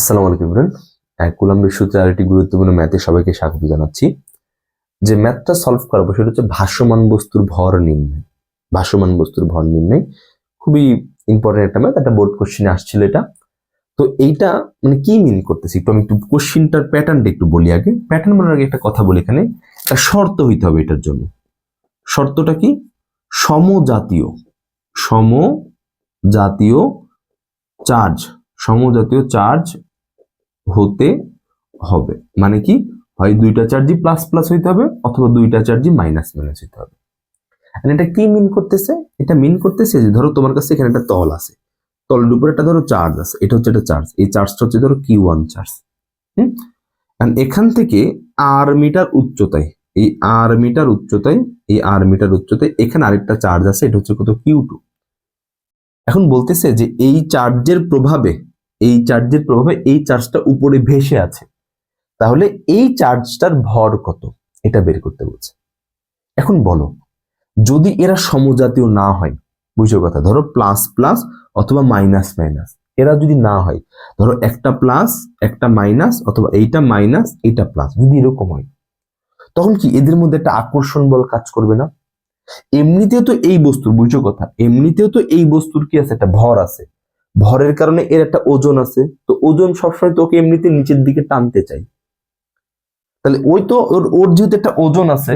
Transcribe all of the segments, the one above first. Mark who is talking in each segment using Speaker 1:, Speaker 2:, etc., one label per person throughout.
Speaker 1: আসসালামু আলাইকুম ইমরান। কুলাম্বের সূত্রে আরেকটি গুরুত্বপূর্ণ ম্যাথে সবাইকে স্বাগত জানাচ্ছি। যে ম্যাথটা সলভ করাবো সেটা হচ্ছে ভাসমান বস্তুর ভর নির্ণয়। ভাসমান বস্তুর ভর নির্ণয়। খুবই ইম্পর্টেন্ট একটা ম্যাথ একটা বোর্ড কোশ্চিনে আসছিল এটা। তো এইটা মানে কি মিন করতেছি? একটু আমি একটু কোশ্চিনটার প্যাটার্নটা একটু বলি আগে। প্যাটার্ন বলার আগে একটা কথা বলি এখানে। একটা শর্ত হইতে হবে এটার জন্য। শর্তটা কি? সমজাতীয়। সমজাতীয় চার্জ সমজাতীয় চার্জ হতে হবে। মানে কি? হয় দুইটা চার্জই প্লাস প্লাস হইতে হবে অথবা দুইটা চার্জই মাইনাস মাইনাস হইতে হবে। এটা কি মিন করতেছে? এটা মিন করতেছে যে ধরো তোমার কাছে এখানে একটা তল আছে। তলের উপরে একটা ধরো চার্জ আছে। এটা হচ্ছে একটা চার্জ এই চার্জটা হচ্ছে ধরো কিউ ওয়ান চার্জ হুম? এখান থেকে আর মিটার উচ্চতায়, এই আর মিটার উচ্চতায়, এই আর মিটার উচ্চতায় এখানে আরেকটা চার্জ আছে। এটা হচ্ছে কত কিউ টু এখন বলতেছে যে এই চার্জের প্রভাবে এই চার্জের প্রভাবে এই চার্জটা উপরে ভেসে আছে। তাহলে এই চার্জটার ভর কত? এটা বের করতে বলছে। এখন বলো, যদি এরা সমজাতীয় না হয় বুঝো কথা, ধরো প্লাস প্লাস অথবা মাইনাস মাইনাস এরা যদি না হয়, ধরো একটা প্লাস একটা মাইনাস অথবা এইটা মাইনাস এইটা প্লাস যদি এরকম হয়, তখন কি এদের মধ্যে একটা আকর্ষণ বল কাজ করবে না? এমনিতেও তো এই বস্তুর বুঝো কথা, এমনিতেও তো এই বস্তুর কি আছে? একটা ভর আছে। ভরের কারণে এর একটা ওজন আছে, তো ওজন সবসময় তোকে এমনিতে নিচের দিকে টানতে চাই। তাহলে ওই তো ওর ওর যেহেতু একটা ওজন আছে,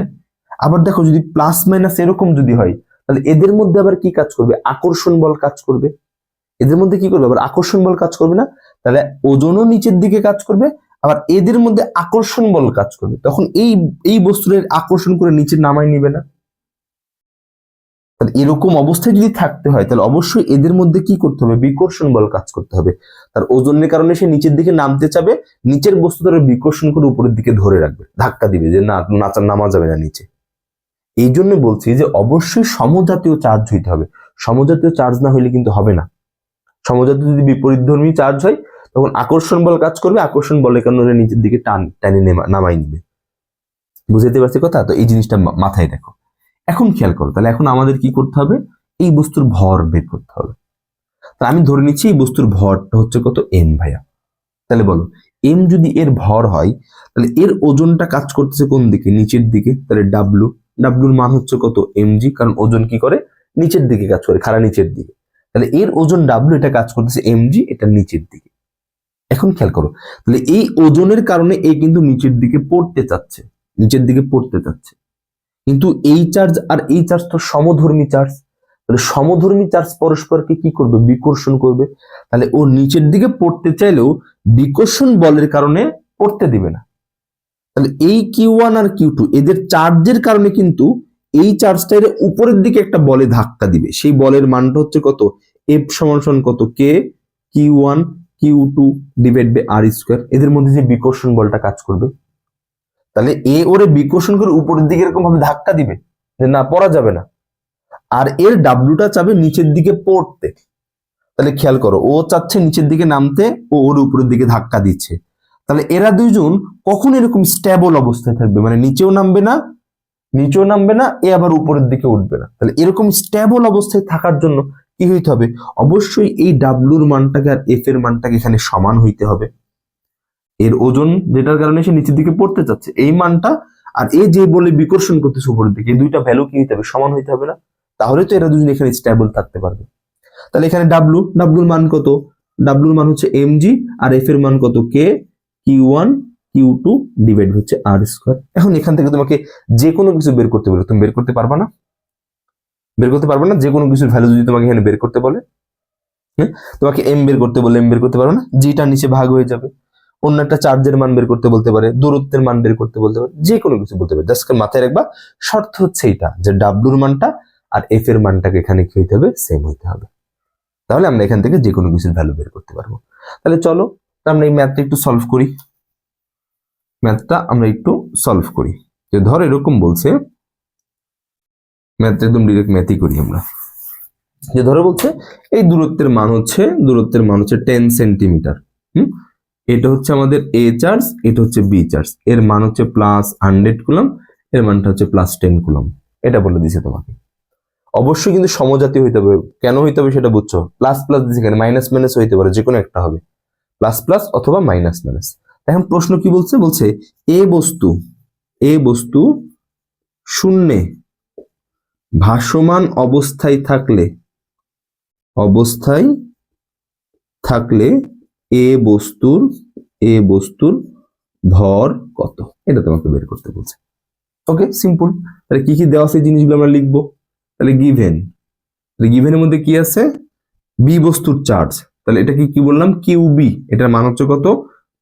Speaker 1: আবার দেখো যদি প্লাস মাইনাস এরকম যদি হয়, তাহলে এদের মধ্যে আবার কি কাজ করবে? আকর্ষণ বল কাজ করবে। এদের মধ্যে কি করবে? আবার আকর্ষণ বল কাজ করবে না? তাহলে ওজনও নিচের দিকে কাজ করবে, আবার এদের মধ্যে আকর্ষণ বল কাজ করবে। তখন এই এই বস্তুর আকর্ষণ করে নিচে নামাই নিবে না। তাহলে এরকম অবস্থায় যদি থাকতে হয়, তাহলে অবশ্যই এদের মধ্যে কি করতে হবে? বিকর্ষণ বল কাজ করতে হবে। তার ওজনের কারণে সে নিচের দিকে নামতে চাবে, নিচের বস্তু ধরে বিকর্ষণ করে উপরের দিকে ধরে রাখবে, ধাক্কা দিবে যে না, নাচা, নামা যাবে না নিচে। এই জন্য বলছি যে অবশ্যই সমজাতীয় চার্জ হইতে হবে। সমজাতীয় চার্জ না হইলে কিন্তু হবে না। সমজাতীয় যদি বিপরীতধর্মী চার্জ হয়, তখন আকর্ষণ বল কাজ করবে, আকর্ষণ বলের কারণে নিচের দিকে টান, টানে নেমা- নামাই নিবে। বুঝতে পারছি কথা? তো এই জিনিসটা মাথায় দেখো। এখন খেয়াল করো, তাহলে এখন আমাদের কি করতে হবে? এই বস্তুর ভর বের করতে হবে। তাহলে আমি ধরে নিচ্ছি এই বস্তুর ভরটা হচ্ছে কত? এম ভাইয়া। তাহলে বলো এম যদি এর ভর হয়, তাহলে এর ওজনটা কাজ করতেছে কোন দিকে? নিচের দিকে। তাহলে ডাব্লু ডাব্লুর মান হচ্ছে কত? এমজি কারণ ওজন কি করে? নিচের দিকে কাজ করে, খাড়া নিচের দিকে। তাহলে এর ওজন ডাব্লু এটা কাজ করতেছে এমজি এটা নিচের দিকে। এখন খেয়াল করো, তাহলে এই ওজনের কারণে এ কিন্তু নিচের দিকে পড়তে চাচ্ছে, নিচের দিকে পড়তে চাচ্ছে। কিন্তু এই চার্জ আর এই চার্জ তো সমধর্মী চার্জ তাহলে সমধর্মী চার্জ পরস্পরকে কি করবে? বিকর্ষণ করবে। তাহলে ও নিচের দিকে পড়তে চাইলেও বিকর্ষণ বলের কারণে পড়তে দিবে না। তাহলে এই কিউ ওয়ান আর কিউ টু এদের চার্জের কারণে কিন্তু এই চার্জটা এর উপরের দিকে একটা বলে ধাক্কা দিবে। সেই বলের মানটা হচ্ছে কত? এফ সমান কত? K Q one Q two divide by R square এদের মধ্যে যে বিকর্ষণ বলটা কাজ করবে তাহলে এ ওরে বিকর্ষণ করে উপরের দিকে এরকম ভাবে ধাক্কা দিবে যে না, পড়া যাবে না। আর এর ডাব্লুটা চাবে নিচের দিকে পড়তে। তাহলে খেয়াল করো, ও চাচ্ছে নিচের দিকে নামতে, ও ওর উপরের দিকে ধাক্কা দিচ্ছে। তাহলে এরা দুইজন কখন এরকম স্ট্যাবল অবস্থায় থাকবে? মানে নিচেও নামবে না, নিচেও নামবে না, এ আবার উপরের দিকে উঠবে না। তাহলে এরকম স্ট্যাবল অবস্থায় থাকার জন্য কি হইতে হবে? অবশ্যই এই ডাব্লুর মানটাকে আর এফ এর মানটাকে এখানে সমান হইতে হবে। এর ওজন যেটার কারণে সে নিচের দিকে পড়তে চাচ্ছে। এই মানটা আর এ যে বলে বিকর্ষণ করতেছে উপরের দিকে, এই দুইটা ভ্যালু কি হইতে হবে? সমান হইতে হবে না? তাহলে তো এরা দুজন এখানে স্ট্যাবল থাকতে পারবে। তাহলে এখানে ডাব্লু ডাব্লুর মান কত? ডাব্লুর মান হচ্ছে এম জি আর এফ এর মান কত? K Q one Q two divide হচ্ছে আর স্কোয়ার এখন এখান থেকে তোমাকে যে কোনো কিছু বের করতে বলে। তুমি বের করতে পারবা না? বের করতে পারবে না? যে কোনো কিছুর ভ্যালু যদি তোমাকে এখানে বের করতে বলে হ্যাঁ? তোমাকে এম বের করতে বলে এম বের করতে পারবে না? জিটা নিচে ভাগ হয়ে যাবে। অন্য একটা চার্জের মান বের করতে বলতে পারে, দূরত্বের মান বের করতে বলতে পারে যে কোনো কিছু বলতে পারে। জাস্ট মাথায় রাখবা, শর্ত হচ্ছে এটা যে ডাব্লুর মানটা আর এফ এর মানটাকে এখানে কি হইতে হবে? সেম হইতে হবে। তাহলে আমরা এখান থেকে যে কোনো কিছুর ভ্যালু বের করতে পারব। তাহলে চলো আমরা এই ম্যাথটা একটু সলভ করি। ম্যাথটা আমরা একটু সলভ করি। যে ধর এরকম বলছে ম্যাথটা একদম ডিরেক্ট ম্যাথই করি আমরা। যে ধরো বলছে, এই দূরত্বের মান হচ্ছে, দূরত্বের মান হচ্ছে টেন সেন্টিমিটার হুম? এটা হচ্ছে আমাদের এ চার্জ এটা হচ্ছে বি চার্জ এর মান হচ্ছে প্লাস হান্ড্রেড কুলম এর মানটা হচ্ছে প্লাস টেন কুলম এটা বলে দিছে তোমাকে। অবশ্যই কিন্তু সমজাতীয় হইতে হবে। কেন হইতে হবে সেটা বুঝছ? প্লাস প্লাস দিছে কেন মাইনাস মাইনাস হইতে পারে যে কোনো একটা হবে। প্লাস প্লাস অথবা মাইনাস মাইনাস এখন প্রশ্ন কি বলছে? বলছে, এ বস্তু এ বস্তু শূন্যে ভাসমান অবস্থায় থাকলে অবস্থায় থাকলে এ বস্তুর এ বস্তুর ভর কত? এটা তোমাকে বের করতে বলছে। ওকে সিম্পল তাহলে কি কি দেওয়া এই জিনিসগুলো আমরা লিখব? তাহলে গিভেন তাহলে গিভেনের মধ্যে কি আছে? বি বস্তুর চার্জ তাহলে এটা কি কি বললাম? কিউ বি এটার মান হচ্ছে কত?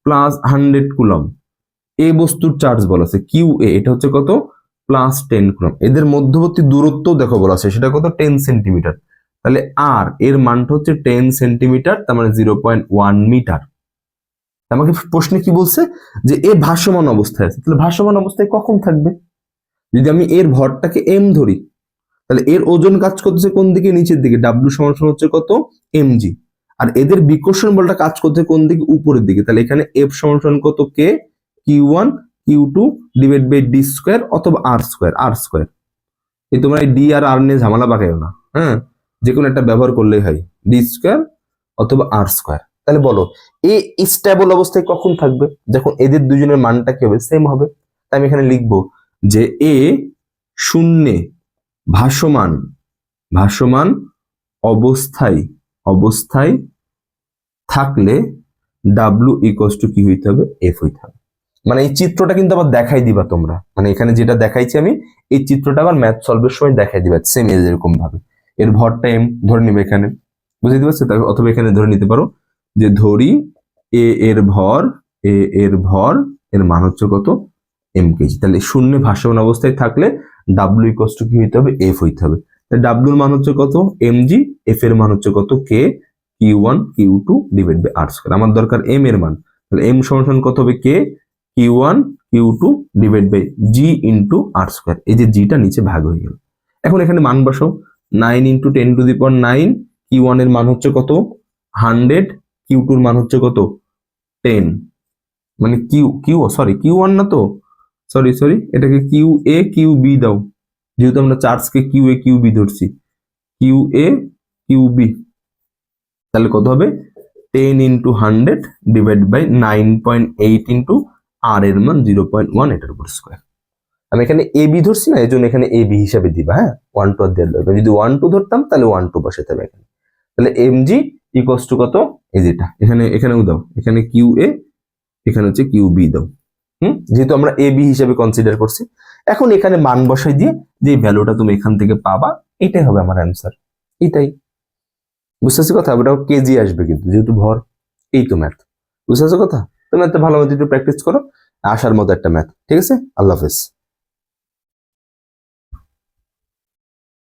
Speaker 1: প্লাস হান্ড্রেড কুলম এ বস্তুর চার্জ বলা আছে। কিউ এ এটা হচ্ছে কত? প্লাস টেন কুলম এদের মধ্যবর্তী দূরত্ব দেখো বলা আছে। সেটা কত? টেন সেন্টিমিটার তাহলে আর এর মানটা হচ্ছে টেন সেন্টিমিটার তার মানে জিরো পয়েন্ট ওয়ান মিটার আমাকে প্রশ্নে কি বলছে? যে এ ভাসমান অবস্থায় আছে। তাহলে ভাসমান অবস্থায় কখন থাকবে? যদি আমি এর ভরটাকে এম ধরি, তাহলে এর ওজন কাজ করতেছে কোন দিকে? নিচের দিকে। ডাব্লিউ সমান হচ্ছে কত? এমজি আর এদের বিকর্ষণ বলটা কাজ করছে কোন দিকে? উপরের দিকে। তাহলে এখানে এফ সমান কত? K Q one Q two divide by D square অথবা আর স্কোয়ার আর স্কোয়ার এই তোমরা এই ডি আর আর নিয়ে ঝামেলা পাকাইও না। হ্যাঁ? যে কোনো একটা ব্যবহার করলেই হয় ডি স্কোয়ার অথবা আর স্কোয়ার তাহলে বলো এ স্টেবল অবস্থায় কখন থাকবে? যখন এদের দুজনের মানটা কি হবে? সেম হবে। তাই আমি এখানে লিখব যে এ শূন্যে ভাসমান ভাসমান অবস্থায় অবস্থায় থাকলে ডাব্লু ইকোয়াস টু কি হইতে হবে? এফ হইতে হবে। মানে এই চিত্রটা কিন্তু আবার দেখাই দিবা তোমরা। মানে এখানে যেটা দেখাইছি আমি, এই চিত্রটা আবার ম্যাথ সলভের সময় দেখাই দিবা সেম এরকম ভাবে এর ভরটা এম ধরে নিবে এখানে। বুঝতে পারছ? তাহলে অথবা এখানে ধরে নিতে পারো যে ধরি এ এর ভর এ এর ভর, এর মান হচ্ছে কত? এম কেজি তাহলে শূন্য ভাসমান অবস্থায় থাকলে ডাব্লিউ ইকোয়াস টু কি হইতে হবে এফ হইতে হবে। তাহলে ডাব্লিউর মান হচ্ছে কত? এম জি এফ এর মান হচ্ছে কত? K Q one Q two divide by R square আমার দরকার এম এর মান। তাহলে এম সমান কত হবে? K Q one Q two divide by G into R square এই যে জিটা নিচে ভাগ হয়ে গেল। এখন এখানে মান বসাও। Nine into ten to the power nine, Q ওয়ানের মান হচ্ছে কত? হান্ড্রেড, কিউ টুর মান হচ্ছে কত? টেন। মানে Q Q sorry Q one না তো? সরি সরি এটাকে কিউ এ, কিউ বি দাও। যেহেতু আমরা চার্জকে কিউ এ, কিউ বি ধরছি। Q A, Q B. তাহলে কত হবে? Ten into hundred divide by nine point eight into R এর মান জিরো পয়েন্ট ওয়ান, এটার উপর স্কোয়ার। আমি এখানে এ বি ধরছি না এই জন্য এখানে এ বি হিসাবে দিবা হ্যাঁ? ওয়ান টু আর দেওয়ার দরকার যদি ওয়ান টু ধরতাম, তাহলে ওয়ান টু বসাতে হবে এখানে। তাহলে এম জি ইকোয়াস টু কত? এই যেটা এখানে, এখানেও দাও। এখানে কিউ এ এখানে হচ্ছে কিউ বি দাও। হুম? যেহেতু আমরা এ বি হিসাবে কনসিডার করছি। এখন এখানে মান বসাই দিয়ে, যে ভ্যালুটা তুমি এখান থেকে পাবা, এটাই হবে আমার অ্যান্সার এটাই। বুঝতে পারছি কথা? ওটাও কেজি আসবে কিন্তু, যেহেতু ভর। এই তো ম্যাথ বুঝতে পারছ কথা তো ম্যাথটা ভালো মতো একটু প্র্যাকটিস করো। আসার মতো একটা ম্যাথ ঠিক আছে? আল্লাহ হাফেজ।